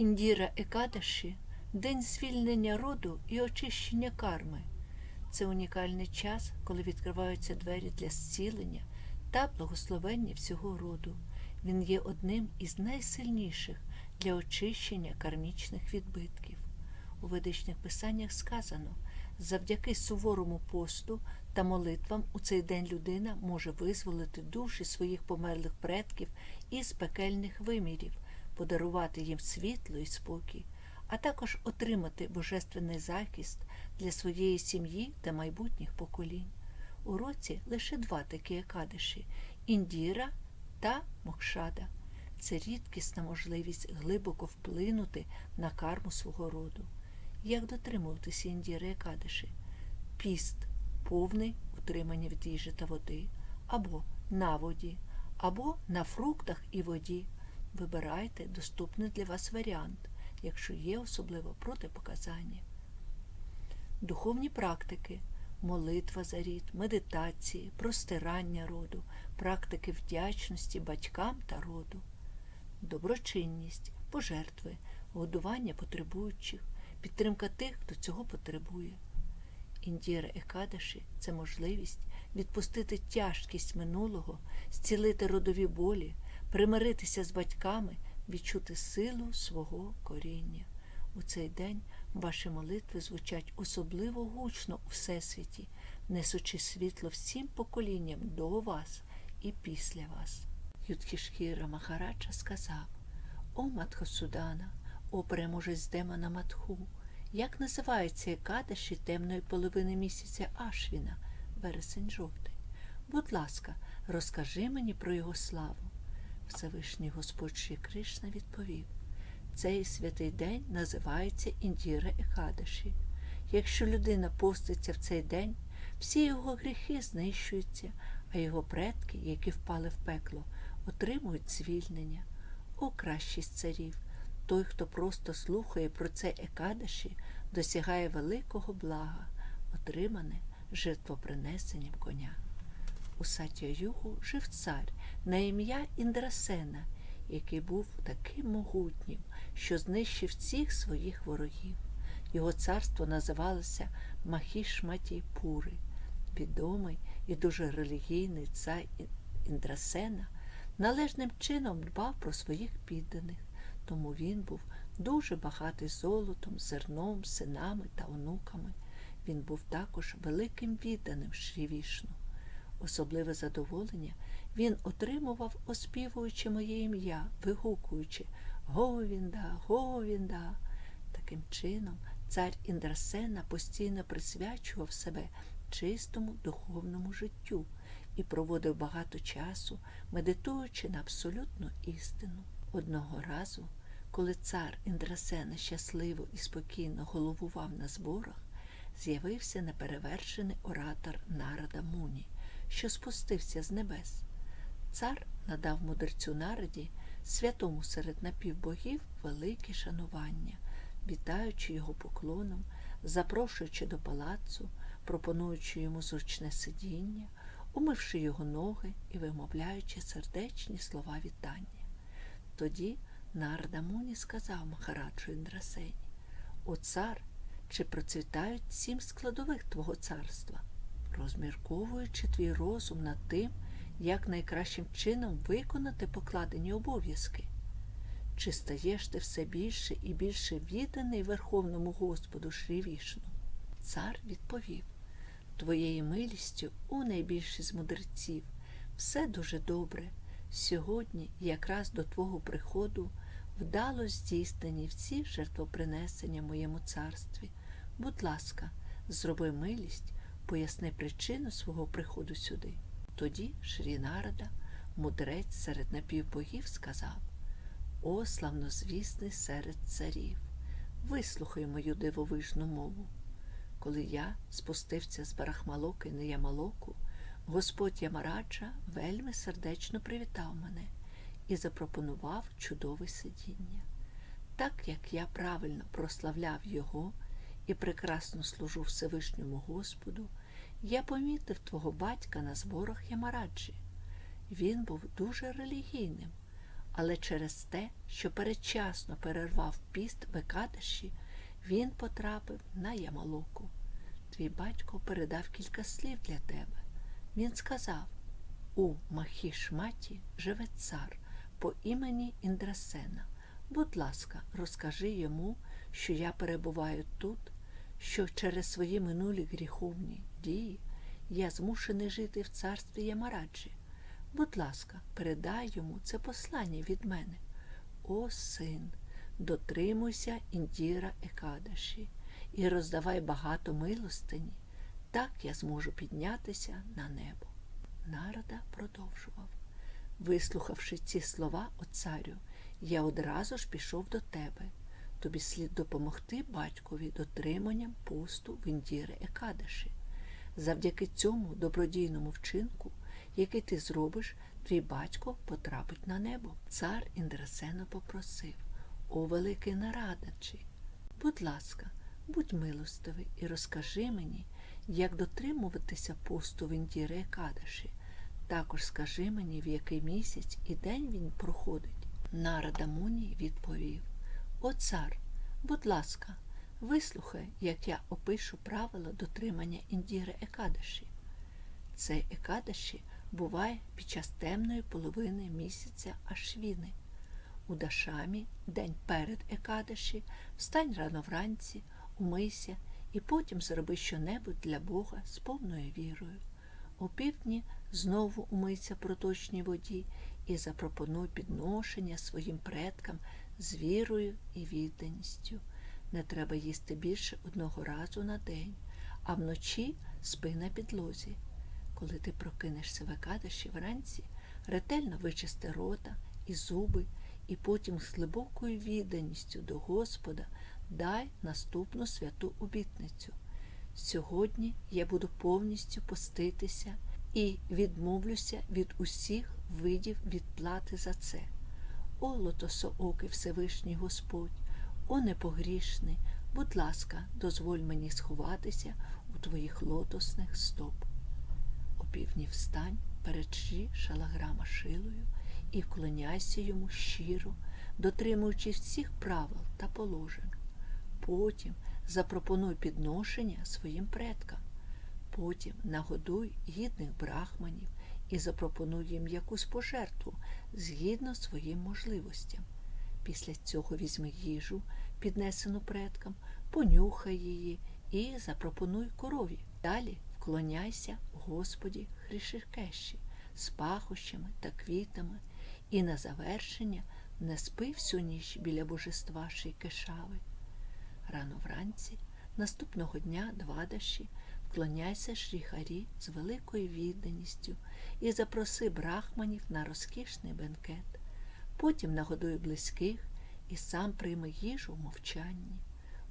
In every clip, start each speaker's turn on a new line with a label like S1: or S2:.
S1: Індіра Екадаші день звільнення роду і очищення карми. Це унікальний час, коли відкриваються двері для зцілення та благословення всього роду. Він є одним із найсильніших для очищення кармічних відбитків. У ведичних писаннях сказано, завдяки суворому посту та молитвам у цей день людина може визволити душі своїх померлих предків із пекельних вимірів, подарувати їм світло і спокій, а також отримати божественний захист для своєї сім'ї та майбутніх поколінь. У році лише два такі екадиші індіра та мокшада. Це рідкісна можливість глибоко вплинути на карму свого роду. Як дотримуватися індіри екадиші? Піст повний утримання від їжі та води, або на воді, або на фруктах і воді. Вибирайте доступний для вас варіант, якщо є особливо протипоказання. Духовні практики, молитва за рід, медитації, простирання роду, практики вдячності батькам та роду, доброчинність, пожертви, годування потребуючих, підтримка тих, хто цього потребує. Індіра Екадаші це можливість відпустити тяжкість минулого, зцілити родові болі, примиритися з батьками, відчути силу свого коріння. У цей день ваші молитви звучать особливо гучно у Всесвіті, несучи світло всім поколінням до вас і після вас. Юдхішхіра Махараджа сказав: О Матхосудана, о переможець демона Матху, як називається Екадаші темної половини місяця Ашвіна, вересень жовтень? Будь ласка, розкажи мені про його славу. Всевишній Господь Шрі Кришна відповів: цей святий день називається Індіра Екадаші. Якщо людина поститься в цей день, всі його гріхи знищуються, а його предки, які впали в пекло, отримують звільнення. О кращий з царів! Той, хто просто слухає про це Екадаші, досягає великого блага, отримане жертвопринесенням коня. У Сатя-Югу жив цар на ім'я Індрасена, який був таким могутнім, що знищив всіх своїх ворогів. Його царство називалося Махішматі Пури. Відомий і дуже релігійний цар Індрасена належним чином дбав про своїх підданих, тому він був дуже багатий золотом, зерном, синами та онуками. Він був також великим відданим Шрівішну. Особливе задоволення він отримував, оспівуючи моє ім'я, вигукуючи Говінда, Говінда. Таким чином, цар Індрасена постійно присвячував себе чистому духовному життю і проводив багато часу, медитуючи на абсолютну істину. Одного разу, коли цар Індрасена щасливо і спокійно головував на зборах, з'явився неперевершений оратор Нарада Муні, що спустився з небес. Цар надав мудрецю нараді, святому серед напівбогів, велике шанування, вітаючи його поклоном, запрошуючи до палацу, пропонуючи йому зручне сидіння, умивши його ноги і вимовляючи сердечні слова вітання. Тоді Нарда Муні сказав Махараджу Індрасені, О цар, чи процвітають сім складових твого царства, розмірковуючи твій розум над тим, як найкращим чином виконати покладені обов'язки. Чи стаєш ти все більше і більше відданий Верховному Господу Шрівішну? Цар відповів Твоєю милістю, у найбільші з мудреців, все дуже добре. Сьогодні, якраз до Твого приходу, вдало здійснені всі жертвопринесення моєму царстві. Будь ласка, зроби милість, поясни причину свого приходу сюди. Тоді Шрінарада, мудрець серед напівбогів, сказав О, славнозвісний серед царів, вислухай мою дивовижну мову. Коли я спустився з Барахмалоки на Ямалоку, Господь Ямараджа вельми сердечно привітав мене і запропонував чудове сидіння. Так як я правильно прославляв Його і прекрасно служу Всевишньому Господу, я помітив твого батька на зборах Ямараджі. Він був дуже релігійним, Але через те, що передчасно перервав піст в Екадиші, він потрапив на Ямалоку. Твій батько передав кілька слів для тебе. Він сказав у Махішматі живе цар по імені Індрасена. Будь ласка, розкажи йому, що я перебуваю тут, що через свої минулі гріховні дії я змушений жити в царстві Ямараджі. Будь ласка, передай йому це послання від мене. О, син, дотримуйся індіра Екадаші і роздавай багато милостині. Так я зможу піднятися на небо. Нарада продовжував. Вислухавши ці слова, о царю, я одразу ж пішов до тебе. Тобі слід допомогти батькові дотриманням посту в індіри Екадаші. Завдяки цьому добродійному вчинку, який ти зробиш, твій батько потрапить на небо. Цар Індрасена попросив О великий нарадачі, будь ласка, будь милостивий і розкажи мені, як дотримуватися посту в індіри Екадаші. Також скажи мені, в який місяць і день він проходить. Нарада Муні відповів О цар, будь ласка, вислухай, як я опишу правила дотримання індіри Екадаші. Цей Екадаші буває під час темної половини місяця Ашвіни. У Дашамі, день перед Екадаші, встань рано вранці, умийся і потім зроби щонебудь для Бога з повною вірою. У півдні знову умийся проточній воді і запропонуй підношення своїм предкам з вірою і відданістю. Не треба їсти більше одного разу на день, а вночі спи на підлозі. Коли ти прокинешся в Екадаші вранці, ретельно вичисти рота і зуби, і потім з глибокою відданістю до Господа дай наступну святу обітницю. Сьогодні я буду повністю поститися і відмовлюся від усіх видів відплати за це. О, лотосоокий Всевишній Господь, о непогрішний, будь ласка, дозволь мені сховатися у твоїх лотосних стоп. О півдні встань, перечі шалаграма шилою і вклоняйся йому щиро, дотримуючись всіх правил та положень. Потім запропонуй підношення своїм предкам. Потім нагодуй гідних брахманів і запропонуй їм якусь пожертву згідно своїм можливостям. Після цього візьми їжу, піднесену предкам, понюхай її і запропонуй корові. Далі вклоняйся Господі Хришикеші з пахощами та квітами, і на завершення не спи всю ніч біля божества Шейкешави. Рано вранці, наступного дня Двадаші, вклоняйся Шріхарі з великою відданістю і запроси брахманів на розкішний бенкет. Потім нагодуй близьких і сам прийми їжу в мовчанні.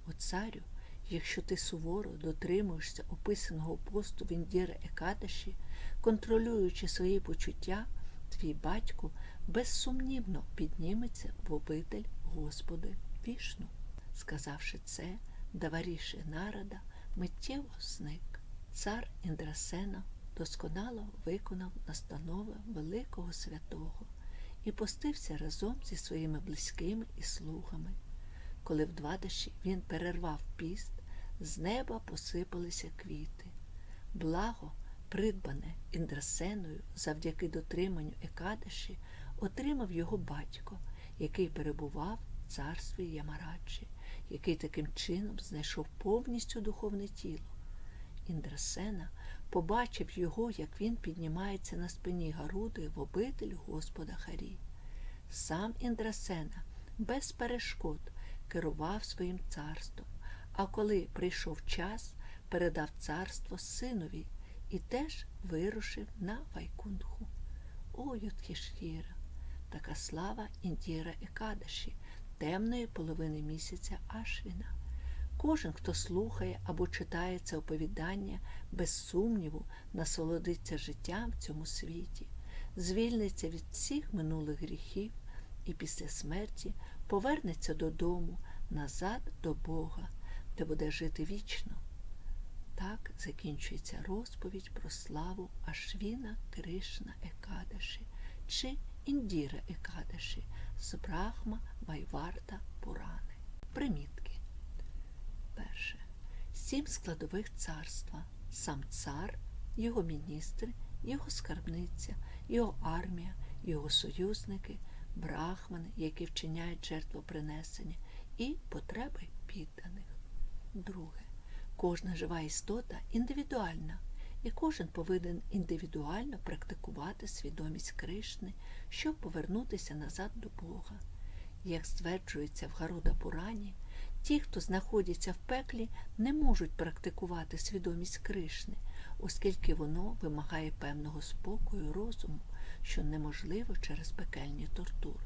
S1: О царю, якщо ти суворо дотримуєшся описаного посту в індіри Екадаші, контролюючи свої почуття, твій батько безсумнівно підніметься в обитель Господи вішну. Сказавши це, Даваріши нарада миттєво зник. Цар Індрасена досконало виконав настанови великого святого і постився разом зі своїми близькими і слугами. Коли в Двадаші він перервав піст, з неба посипалися квіти. Благо, придбане Індрасеною завдяки дотриманню Екадаші, отримав його батько, який перебував в царстві Ямараджі, який таким чином знайшов повністю духовне тіло. Індрасена побачив його, як він піднімається на спині Гаруди в обитель Господа Харі. Сам Індрасена без перешкод керував своїм царством, а коли прийшов час, передав царство синові і теж вирушив на Вайкунху. О, Юдхішхіра! Така слава Індіра Екадаші, темної половини місяця Ашвіна. Кожен, хто слухає або читає це оповідання, без сумніву насолодиться життям в цьому світі, звільниться від всіх минулих гріхів і після смерті повернеться додому, назад до Бога, де буде жити вічно. Так закінчується розповідь про славу Ашвіна Кришна Екадаші чи Індіра Екадаші з Брахма Вайварта Пурани. Примітки. Перше. Сім складових царства. Сам цар, його міністри, його скарбниця, його армія, його союзники, брахмани, які вчиняють жертвопринесення, і потреби підданих. Друге. Кожна жива істота індивідуальна, і кожен повинен індивідуально практикувати свідомість Кришни, щоб повернутися назад до Бога. Як стверджується в Гаруда Пурані, ті, хто знаходяться в пеклі, не можуть практикувати свідомість Кришни, оскільки воно вимагає певного спокою розуму, що неможливо через пекельні тортури.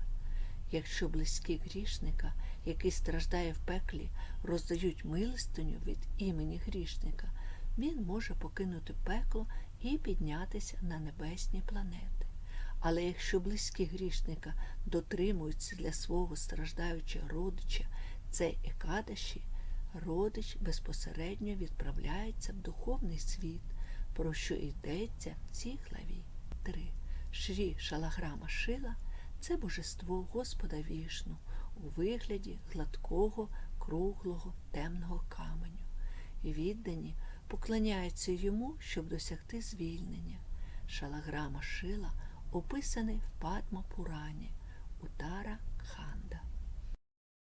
S1: Якщо близькі грішника, який страждає в пеклі, роздають милостиню від імені грішника, він може покинути пекло і піднятися на небесні планети. Але якщо близькі грішника дотримуються для свого страждаючого родича цей екадаші, родич безпосередньо відправляється в духовний світ, про що йдеться в цій главі. 3. Шрі Шалаграма Шила це божество Господа Вішну у вигляді гладкого, круглого, темного каменю. І віддані поклоняються йому, щоб досягти звільнення. Шалаграма Шила описаний в Падма Пурані Утара.